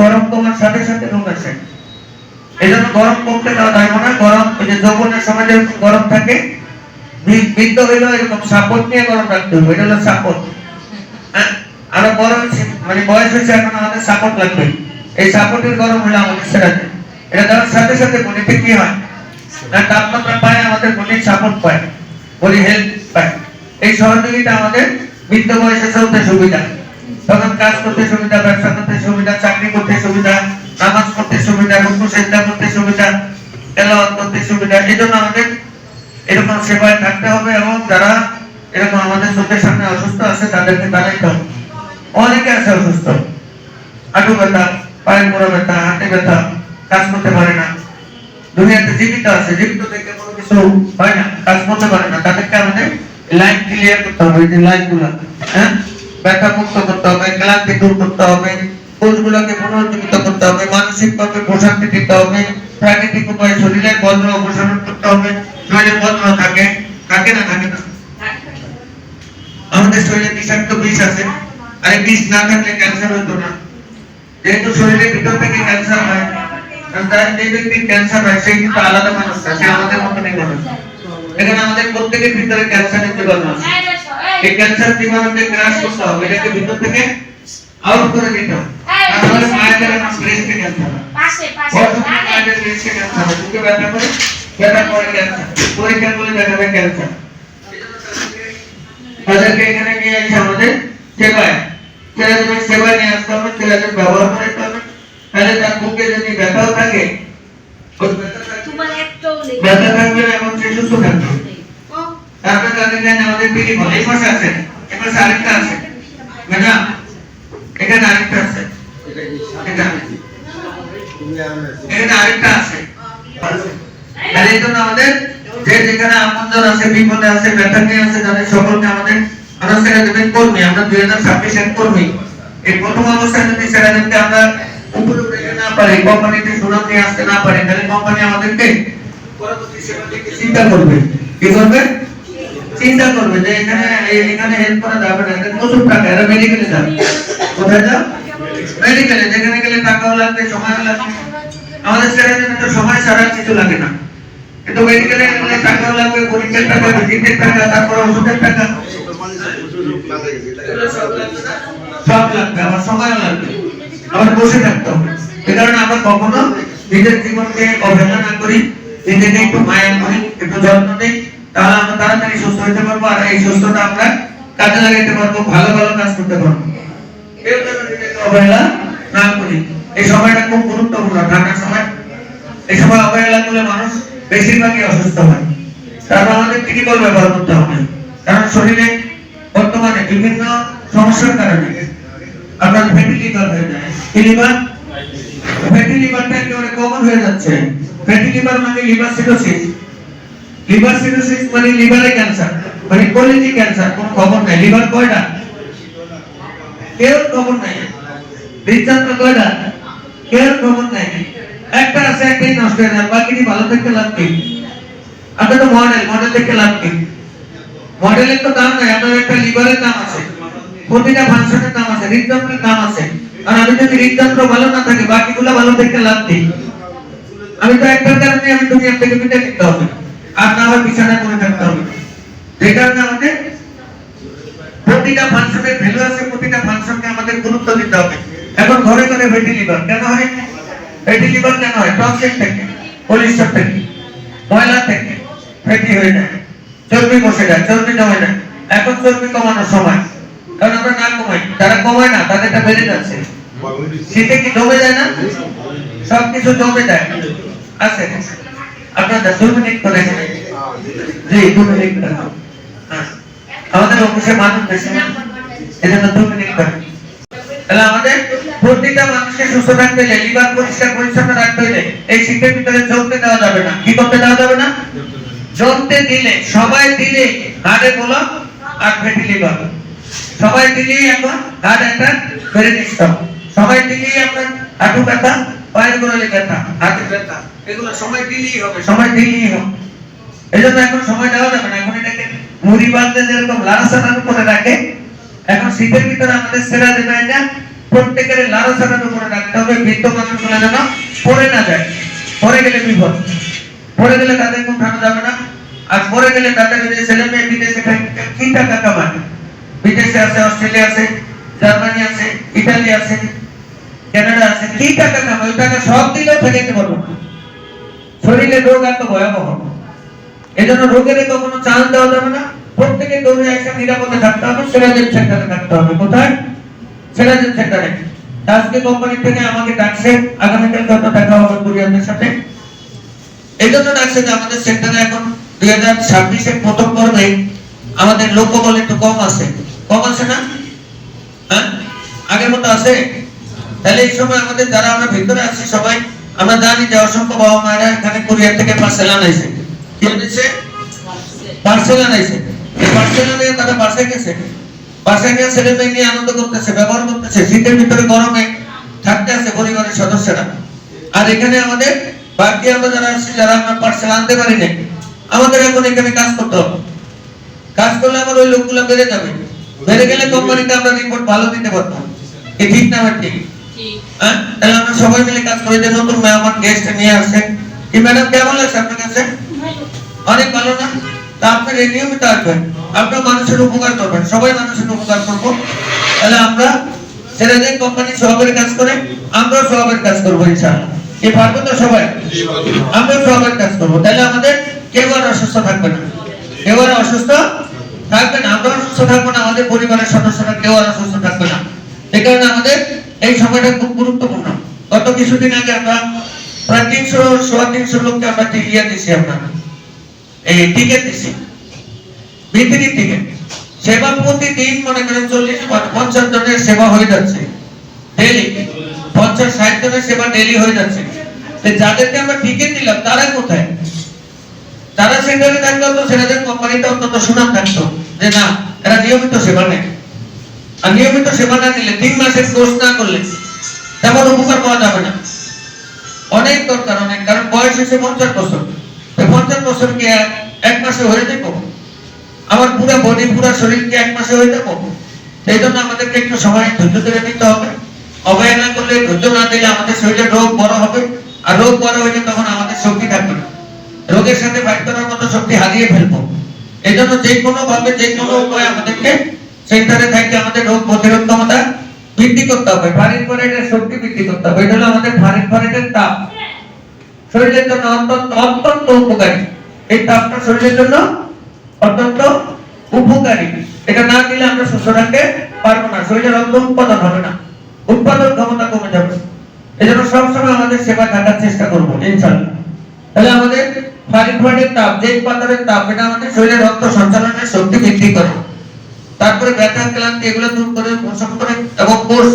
গরম কমার সাথে সাথে রোগ এই জন্য গরম কমতে দেওয়া যাবে না গরম ওই যে যৌবনের সময় যেরকম গরম থাকে বৃদ্ধ হইলেও এরকম সাপোর্ট নিয়ে গরম রাখতে হবে। এটা হলো সাপোর্ট। আরও বড় হচ্ছে মানে বয়স হচ্ছে এখন, আমাদের সাপোর্ট লাগবে। এই সাপোর্টের গরম হলে আমাদের সেরা এটা দেওয়ার সাথে সাথে বডিতে কি হয়? না, তাপমাত্রা পায়, আমাদের বডি সাপোর্ট পায়। বডি হেলথ পায়। এই সহযোগিতা আমাদের বৃদ্ধ বয়সে চলতে সুবিধা। তখন কাজ করতে সুবিধা, ব্যবসা করতে সুবিধা, চাকরি করতে সুবিধা, নামাজ পড়তে সুবিধা, রুকু সেজদা করতে সুবিধা, তেলাওয়াত করতে সুবিধা, এই জন্য আমাদের এরকম সেবায় থাকতে হবে এবং যারা এরকম আমাদের চোখের সামনে অসুস্থ আছে, তাদেরকে জানাইতে হবে। অনেকে আছে অসুস্থ। হাঁটু ব্যথা, পায়ের মোড়া ব্যথা, হাঁটে ব্যথা, কাজ করতে পারে না। দুনিয়াতে জীবিত আছে, জীবিত থেকে কোনো কিছু হয় না, কাজ করতে পারে না। তাদেরকে আমাদের লাইন ক্লিয়ার করতে হবে যে লাইনগুলা হ্যাঁ? ব্যথা মুক্ত করতে হবে, ক্লান্তি দূর করতে হবে, কোষগুলোকে পুনর্জীবিত করতে হবে মানসিক ভাবে প্রশান্তি দিতে হবে, প্রাকৃতিক উপায়ে শরীরের বজ্র অপসারণ করতে হবে, শরীরে বজ্র থাকে থাকে না থাকে না? আমাদের শরীরে বিষাক্ত বিষ আছে, আর বিষ না থাকলে ক্যান্সার হতো না। যেহেতু শরীরের ভিতর থেকে ক্যান্সার হয় তার যে ক্যান্সার হয়, সে কিন্তু আলাদা মানুষ না, সে আমাদের মতনই মানুষ। এখানে আমাদের প্রত্যেকের ভিতরে ক্যান্সারের জীবাণু আছে। এই ক্যান্সার জীবাণুকে গ্রাস করতে হবে এটাকে ভিতর থেকে আউট করে দিতে হবে। আর নাহলে মায়েদের এখন ব্রেস্টে ক্যান্সার হয় পাশে পাশে বর্তমানে মায়েদের ব্রেস্টে ক্যান্সার হয় বুকে ব্যথা করে ব্যথা করে ক্যান্সার। পরীক্ষা করে দেখা যায় ক্যান্সার। তাদেরকে এখানে নিয়ে এসে আমাদের সেবায়। ছেলেদের সেবায় নিয়ে আসতে হবে ছেলেদের ব্যবহার করতে হবে। তাহলে তার বুকে যদি ব্যথাও থাকে ওই ব্যথা থাকবে- তোমার একটাও নেই। ব্যথা থাকবে না এবং সে সুস্থ থাকবে ও, তারপরে তাদের জন্য আমাদের এই পাশে আছে, এই পাশে আরেকটা আছে। ম্যাডাম, এখানে আরেকটা আছে। এখানে আরেকটা আছে। আর এই আমাদের যে যেখানে আপনজন আছে, বিপদে আছে ব্যথা নিয়ে আছে, তাদের সকলকে আমাদের আমরা সেরা দেবেন কর্মী। আমরা দুই হাজার ছাব্বিশের কর্মী। এই প্রথম অবস্থায় যদি সেরা দেবকে আমরা উপরে না পারি, কোম্পানিতে সুনাম নিয়ে আসতে না পারি, তাহলে কোম্পানি আমাদেরকে পরবর্তী সেবা চিন্তা করবে। কি করবে? চিন্তা করবে যে এখানে এখানে হেল্প করা যাবে না। এটা প্রচুর টাকা, এরা মেডিকেলে যাবে। কোথায় যাও? মেডিকেলে যেখানে গেলে টাকাও লাগবে, সময়ও লাগবে। আমাদের জন্য তো সময় ছাড়া কিছু লাগে না। কিন্তু মেডিকেলে গেলে টাকাও লাগবে, পরীক্ষার টাকা, ভিজিটের টাকা, তারপর ওষুধের টাকা। সব লাগবে আমার সময়ও লাগবে। আমার বসে থাকতে হবে। এই কারণে আমরা কখনো নিজের জীবনকে অবহেলা না করি, নিজেকে একটু মায়া করি, একটু যত্ন নিই। তাহলে আমরা তাড়াতাড়ি সুস্থ হতে পারব আর এই সুস্থতা আমরা কাজে লাগাইতে পারব, ভালো ভালো কাজ করতে পারব। অবহেলা না করি। এই সময়টা খুব গুরুত্বপূর্ণ ঠান্ডার সময়। এই সময় অবহেলা করলে মানুষ বেশিরভাগই অসুস্থ হয়। তারপর আমাদের ব্যবহার করতে হবে। কারণ শরীরে বর্তমানে বিভিন্ন সমস্যার কারণে আপনার ফ্যাটি লিভার হয়ে যায়। লিভার ফ্যাটি লিভারটা একেবারে কমন হয়ে যাচ্ছে। ফ্যাটি লিভার মানে লিভার সিরোসিস লিভার সিরোসিস মানে লিভারে ক্যান্সার মানে কলিজি ক্যান্সার কোনো খবর নাই। লিভার কয়টা? কেউ খবর নাই। হৃদযন্ত্র কয়টা? কেউ খবর নাই। একটা আছে একটাই নষ্ট হয়ে যায় বাকিটি ভালো থাকতে লাগবে আপনার তো মডেল মডেল দেখতে লাগবে মডেলের তো দাম নাই আপনার একটা লিভারের দাম আছে। প্রতিটা ফাংশনের দাম আছে, হৃদযন্ত্রের দাম আছে। আর আমি যদি হৃদযন্ত্র ভালো না থাকে, বাকিগুলো ভালো দেখতে লাভ নেই আমি তো একটার কারণে আমি দুনিয়া থেকে বিদায় নিতে হবে। আর হয় বিছানায় থাকতে হবে যে কারণে আমাদের প্রতিটা ফাংশনের ভ্যালু আছে, প্রতিটা ফাংশনকে আমাদের গুরুত্ব দিতে হবে। এখন ঘরে ঘরে ফ্যাটি লিভার কেন হয়? ফ্যাটি লিভার কেন হয়? টক্সিক থেকে কোলেস্ট্রল থেকে, ময়লা থেকে ফ্যাটি হয়ে যায়, চর্বি বসে যায়, চর্বি জমে যায়। এখন চর্বি কমানোর সময়। কারণ আমরা না কমাই, যারা কমায় না তাদেরটা বেড়ে যাচ্ছে শীতে কি জমে যায় না? সবকিছু জমে যায়। আছে। আপনাদের দু মিনিট করে জি দু মিনিট। আমাদের অফিসে মানুষ বেশি। এজন্য দু মিনিট করে তাহলে আমাদের প্রতিটা মানুষকে সুস্থ থাকতে হলে লিভার পরিষ্কার পরিচ্ছন্ন রাখতে হলে, এই শীতের ভিতরে চলতে দেওয়া যাবে না। কি করতে দেওয়া যাবে না? জমতে দিলে, সবাই দিলে হাড়ে বলক আর ফেটি লিভার সবাই দিলেই এখন হার্ট অ্যাটাক বেড়ে নিচ্ছে। সবাই দিলেই আপনার হাঁটু ব্যথা, পায়ের গোড়ালি ব্যথা, হাতের ব্যথা। এগুলো সময় দিলেই হবে। সময় দিলেই হবে। এই জন্য এখন সময় দেওয়া যাবে না। এখন এটাকে মুড়ি যেরকম রাখে এখন শীতের ভিতরে আমাদের সেরা এটা প্রত্যেকের রাখতে হবে। বৃদ্ধ যেন পড়ে না যায়। পড়ে গেলে বিপদ। পড়ে গেলে উঠানো যাবে না। আর পড়ে গেলে তাদের ছেলে মেয়ে বিদেশে থাকে, কি টাকা কামায়? বিদেশে আছে অস্ট্রেলিয়া আছে জার্মানি আছে ইটালি আছে কানাডা আছে কি টাকা কামায়? ওই টাকা সব দিলেও ফেরাইতে পারব না। শরীরে রোগ এত ভয়াবহ। এই জন্য রোগের কখনো চান্স দেওয়া যাবে না। প্রত্যেকে দৌড়ে একসাথে নিরাপদে থাকতে হবে, সিরাজের সেন্টারে থাকতে হবে। কোথায়? সিরাজের সেন্টারে। আজকে কোম্পানি থেকে আমাকে ডাকছে আগামীকাল হয়তো দেখা হবে কুরিয়ারদের সাথে। এই জন্য ডাকছে যে আমাদের সেন্টারে এখন দুই হাজার ছাব্বিশের প্রথম পর্বে আমাদের লোকবল একটু কম আছে। কম আছে না? হ্যাঁ? আগের মতো আছে? তাহলে এই সময় আমাদের যারা আমরা ভিতরে আছি সবাই আমরা জানি যে অসংখ্য বাবা মায়েরা এখানে কুরিয়ার থেকে পার্সেল আনাইছে কি আনাইছে পার্সেল আনাইছে এই পার্সেল আনিয়ে তারা বাসায় গেছে। বাসায় গিয়ে ছেলে মেয়ে নিয়ে আনন্দ করতেছে ব্যবহার করতেছে শীতের ভিতরে গরমে থাকতে আছে পরিবারের সদস্যরা। আর এখানে আমাদের বাকি আমরা যারা আছি যারা আমরা পার্সেল আনতে পারি না আমাদের এখন এখানে কাজ করতে হবে। কাজ করলে আমার ওই লোকগুলো বেড়ে যাবে। বেড়ে গেলে কোম্পানিতে আমরা রিপোর্ট ভালো দিতে পারতাম। ঠিক না ঠিক? হ্যাঁ? তাহলে আমরা সবাই মিলে কাজ করি যে নতুন মেহমান গেস্ট নিয়ে আসছে কি ম্যাডাম কেমন লাগছে আপনার কাছে? অনেক ভালো না? তা আপনার এই নিয়মিত আসবেন। আপনার মানুষের উপকার করবেন। সবাই মানুষের উপকার করব। তাহলে আমরা ছেলেদের কোম্পানি সবের কাজ করে। আমরাও সবের কাজ করব ইনশাআল্লাহ। কি পারব তো সবাই? আমরা সবের কাজ করব। তাহলে আমাদের কেউ আর অসুস্থ থাকবে না। কেউ আর অসুস্থ থাকবে না। আমরা অসুস্থ থাকব না। আমাদের পরিবারের সদস্যরা কেউ আর অসুস্থ থাকবে না। এই কারণে আমাদের এই সময়টা খুব গুরুত্বপূর্ণ। গত কিছুদিন আগে আমরা প্রায় তিনশো, সোয়া তিনশো লোককে আমরা ইয়ে দিছি আমরা। এই টিকিট দিছি। ভিত্তিক টিকিট। সেবা প্রতিদিন মনে করেন চল্লিশ পঞ্চাশ জনের সেবা হয়ে যাচ্ছে। ডেলি পঞ্চাশ, ষাট জনের সেবা ডেলি হয়ে যাচ্ছে। যাদেরকে আমরা টিকিট দিলাম, তারা কোথায়? তারা সেন্টারে থাকলে তো সেটাদের কোম্পানিতে অন্তত সুনাম থাকতো। যে না, এরা নিয়মিত সেবা নেয়। আর নিয়মিত সেবা না নিলে তিন মাসের কোর্স না করলে তেমন উপকার পাওয়া যাবে না। অনেক দরকার, অনেক, কারণ বয়স হচ্ছে পঞ্চাশ বছর। পঞ্চাশ বছর কি এক- মাসে হয়ে যাব? আমার পুরো বডি পুরো শরীর কি এক মাসে হয়ে যাব? সেই জন্য আমাদেরকে একটু সময় ধৈর্য ধরে নিতে হবে। অবহেলা করলে, ধৈর্য না দিলে আমাদের শরীরে রোগ বড় হবে। আর রোগ বড় হলে তখন আমাদের শক্তি থাকবে না। রোগের সাথে ফাইট করার মতো শক্তি হারিয়ে ফেলব। এই জন্য যে কোনো ভাবে যে কোনো উপায়ে আমাদেরকে সেন্টারে থাকতে আমাদের রোগ প্রতিরোধ ক্ষমতা বৃদ্ধি করতে হবে। ফারিন ফারেটের শক্তি বৃদ্ধি করতে হবে। এটা হলো আমাদের ফারিন ফারেটের তাপ। শরীরের জন্য অত্যন্ত অত্যন্ত উপকারী। এই তাপটা শরীরের জন্য অত্যন্ত উপকারী। এটা না দিলে আমরা সুস্থ পারব না। শরীরের রক্ত উৎপাদন হবে না। উৎপাদন ক্ষমতা কমে যাবে। এই জন্য সবসময় আমাদের সেবা থাকার চেষ্টা করব ইনশাল্লাহ তাহলে আমাদের ফারিক ফাটের তাপ যে পাথরের তাপ, এটা আমাদের শরীরের রক্ত সঞ্চালনের শক্তি বৃদ্ধি করে। তারপরে ব্যথা, ক্লান্তি এগুলো দূর করে পোষণ করে এবং কোষ,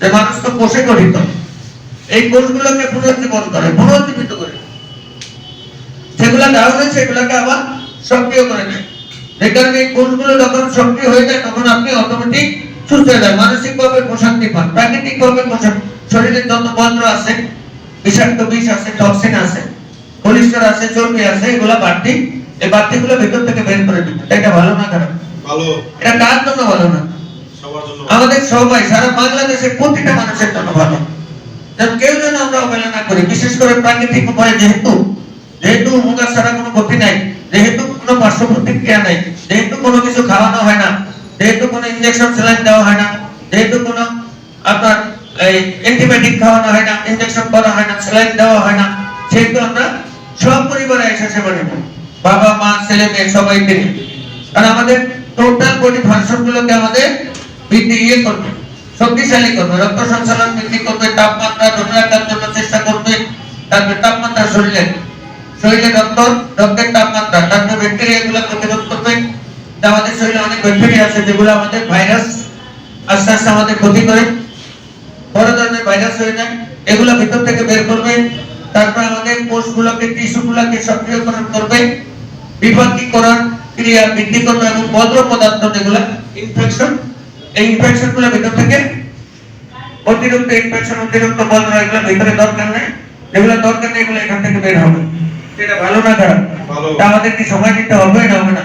যে মানুষ তো কোষে গঠিত। এই কোষগুলোকে পুনরুজ্জীবন করে, পুনরুজ্জীবিত করে। সেগুলা ডাউন হয়েছে সেগুলোকে আবার সক্রিয় করে দেয় যে কারণে এই কোষগুলো যখন সক্রিয় হয়ে যায়, তখন আপনি অটোমেটিক সুস্থ হয়ে যায় মানসিক ভাবে প্রশান্তি পান প্রাকৃতিক ভাবে শরীরের যত বন্দ্র আছে, বিষাক্ত বিষ আছে, টক্সিন আছে কোলেস্ট্রল আছে, চর্বি আছে, এগুলা বাড়তি, এই বাড়তিগুলো ভেতর থেকে বের করে দিতে এটা ভালো না খারাপ? ভালো। এটা কার জন্য ভালো না? সবার জন্য আমাদের সবাই সারা বাংলাদেশের প্রতিটা মানুষের জন্য ভালো। কেউ যেন আমরা অবহেলা করি বিশেষ করে প্রাকৃতিক উপায়ে যেহেতু যেহেতু মুগার ছাড়া কোনো ক্ষতি নাই যেহেতু কোনো পার্শ্ব প্রতিক্রিয়া নাই যেহেতু কোনো কিছু খাওয়ানো হয় না যেহেতু কোনো ইনজেকশন স্যালাইন দেওয়া হয় না যেহেতু কোনো আপনার এই অ্যান্টিবায়োটিক খাওয়ানো হয় না ইনজেকশন করা হয় না স্যালাইন দেওয়া হয় না সেহেতু আমরা সব পরিবারে এসে সেবা নেব। বাবা মা ছেলে মেয়ে সবাইকে নিয়ে। কারণ আমাদের টোটাল বডি ফাংশন গুলোকে আমাদের বৃদ্ধি ইয়ে করবে, শক্তিশালী করবে, রক্ত সঞ্চালন বৃদ্ধি করবে, তাপমাত্রা ধরে রাখার জন্য চেষ্টা করবে, তারপরে তাপমাত্রা শরীরে শরীরে রক্ত, রক্তের তাপমাত্রা, তারপরে ব্যাকটেরিয়া গুলো প্রতিরোধ করবে। আমাদের শরীরে অনেক ব্যাকটেরিয়া আছে যেগুলো আমাদের ভাইরাস আস্তে আস্তে আমাদের ক্ষতি করে। বড় ধরনের ভাইরাস হয়ে যায়, এগুলো ভিতর থেকে বের করবে, তারপর আমাদের কোষগুলোকে টিস্যুগুলোকে সক্রিয়করণ করবে। বিপাকীকরণ ক্রিয়া বৃদ্ধি করবে এবং বদ্র পদার্থ যেগুলো ইনফেকশন এই ইনফেকশনগুলো ভিতর থেকে অতিরিক্ত ইনফেকশন অতিরিক্ত বদ্র এগুলো ভিতরে দরকার নেই। যেগুলো দরকার নেই এগুলো এখান থেকে বের হবে। সেটা ভালো না খারাপ? আমাদের কি সময় দিতে হবে? না হবে না।